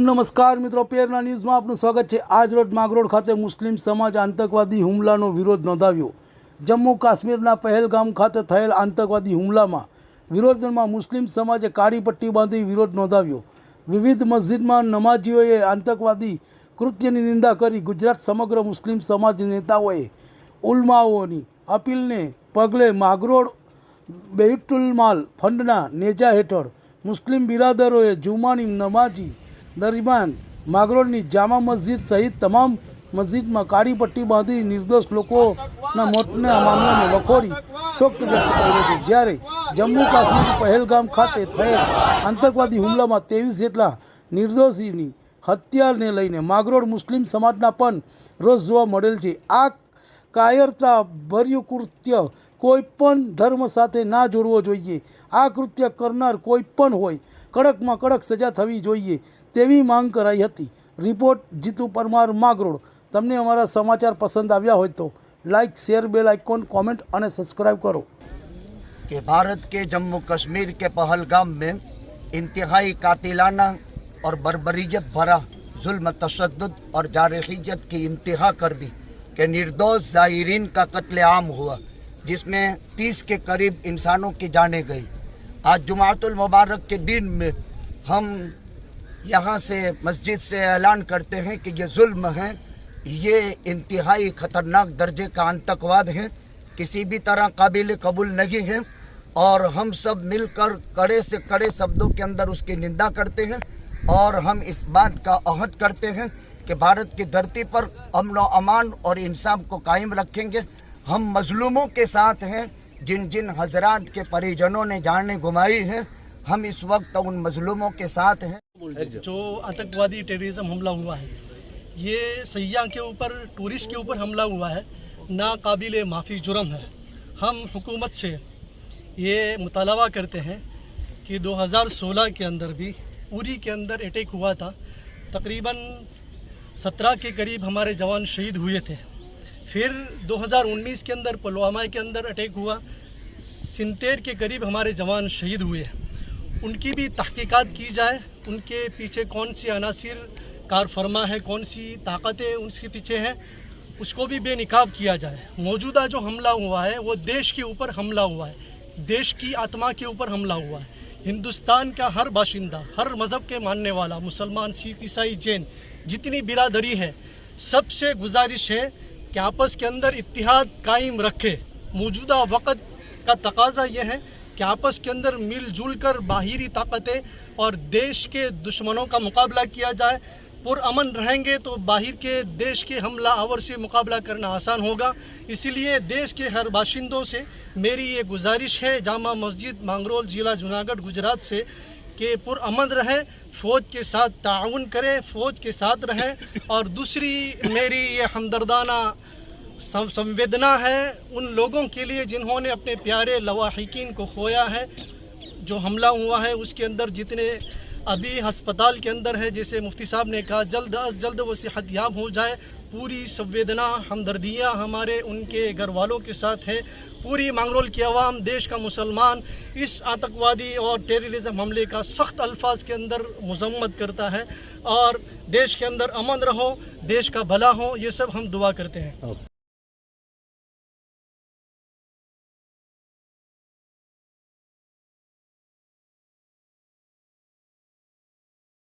નમસ્કાર મિત્રો પેરના ન્યૂઝમાં આપનું સ્વાગત છે. આજ રોજ માગરોડ ખાતે મુસ્લિમ સમાજ આતંકવાદી હુમલાનો વિરોધ નોંધાવ્યો. જમ્મુ કાશ્મીરના પહેલગામ ખાતે થયેલ આતંકવાદી હુમલામાં વિરોધમાં મુસ્લિમ સમાજે કાળી પટ્ટી બાંધી વિરોધ નોંધાવ્યો. વિવિધ મસ્જિદમાં નમાજીઓએ આતંકવાદી કૃત્યની નિંદા કરી ગુજરાત સમગ્ર મુસ્લિમ સમાજ નેતાઓએ ઉલમાઓની અપીલને પગલે માગરોડ બેતુલ માલ ફંડના નેજા હેઠળ મુસ્લિમ બિરાદરોએ જુમાની નમાજી દરમિયાન માગરોળની જામા મસ્જિદ સહિત તમામ મસ્જિદમાં કાળી પટ્ટી બાંધી નિર્દોષ લોકોના મોતના મામલાને વખોડી શોક વ્યક્ત કર્યો છે. જ્યારે જમ્મુ કાશ્મીર પહેલગામ ખાતે થયેલ આતંકવાદી હુમલામાં ત્રેવીસ જેટલા નિર્દોષીની હત્યાને લઈને માગરોળ મુસ્લિમ સમાજના પણ રોષ જોવા મળેલ છે. આ કાયરતા ભર્યું કૃત્ય કોઈ પણ ધર્મ સાથે ના જોડવો જોઈએ આ કૃત્ય કરનાર કોઈ પણ હોય કડકમાં કડક સજા થવી જોઈએ તેવી માંગ કરાઈ હતી રિપોર્ટ જીતુ પરમાર માગરોળ તમને અમારા સમાચાર પસંદ આવ્યા હોય તો like share bell icon comment અને સબસ્ક્રાઇબ કરો कि भारत के जम्मू कश्मीर के पहलगाम में इंतहाई कातिलाना और बर्बरीयत भरा जुल्म तशद और जारहियत की इंतहा कर दी कि निर्दोष जायरीन का कत्लेआम हुआ जिसमें तीस के करीब इंसानों की जाने गई। आज जुमातुल मुबारक के दिन में हम यहाँ से मस्जिद से ऐलान करते हैं कि ये जुल्म है। ये इंतहाई खतरनाक दर्जे का आतंकवाद है। किसी भी तरह काबिल कबूल नहीं है और हम सब मिलकर कड़े से कड़े शब्दों के अंदर उसकी निंदा करते हैं और हम इस बात का अहद करते हैं कि भारत की धरती पर अमन अमान और इंसाफ को कायम रखेंगे। हम मजलूमों के साथ हैं जिन जिन हजरात के परिजनों ने जाने गुमाई हैं, हम इस वक्त उन मजलूमों के साथ हैं। जो आतंकवादी टेररिज्म हमला हुआ है, ये सयाह के ऊपर टूरिस्ट के ऊपर हमला हुआ है नाकाबिल माफ़ी जुर्म है। हम हुकूमत से ये मुतालबा करते हैं कि 2016 के अंदर भी, उरी के अंदर अटैक हुआ था। तकरीबन 17 के करीब हमारे जवान शहीद हुए थे। फिर 2019 के अंदर पुलवामा के अंदर अटैक हुआ। सिंतेर के करीब हमारे जवान शहीद हुए उनकी भी तहकीकात की जाए, उनके पीछे कौन सी अनासर कार फरमा है, कौन सी ताकतें उसके पीछे हैं, उसको भी बेनकाब किया जाए। मौजूदा जो हमला हुआ है, वो देश के ऊपर हमला हुआ है। देश की आत्मा के ऊपर हमला हुआ है। हिंदुस्तान का हर बाशिंदा, हर मज़हब के मानने वाला मुसलमान, सिख, ईसाई, जैन, जितनी बिरादरी है, सबसे गुजारिश है कि आपस के अंदर इतिहाद कायम रखे। मौजूदा वक़्त का तकाजा यह है कि आपस के अंदर मिलजुल कर बाहरी ताकतें और देश के दुश्मनों का मुकाबला किया जाए। पुरअमन रहेंगे तो बाहर के देश के हमला आवर से मुकाबला करना आसान होगा। इसीलिए देश के हर बाशिंदों से मेरी ये गुजारिश है, जामा मस्जिद, मांगरोल, ज़िला जूनागढ़, गुजरात से कि पुरान रहे, फ़ौज के साथ ताउन करें, फ़ौज के साथ रहें। और दूसरी मेरी ये हमदर्दाना संवेदना है उन लोगों के लिए जिन्होंने अपने प्यारे लवाहिकीन को खोया है, जो हमला हुआ है, उसके अंदर जितने अभी अस्पताल के अंदर है, जैसे मुफ्ती साहब ने कहा, जल्द अज जल्द वो सेहतयाब हो जाए। पूरी संवेदना, हमदर्दियाँ हमारे उनके घर वालों के साथ है। पूरी मांगरोल की आवाम, देश का मुसलमान, इस आतंकवादी और टेररिज्म हमले का सख्त अल्फाज के अंदर मजम्मत करता है। और देश के अंदर अमन रहो, देश का भला हो, ये सब हम दुआ करते हैं।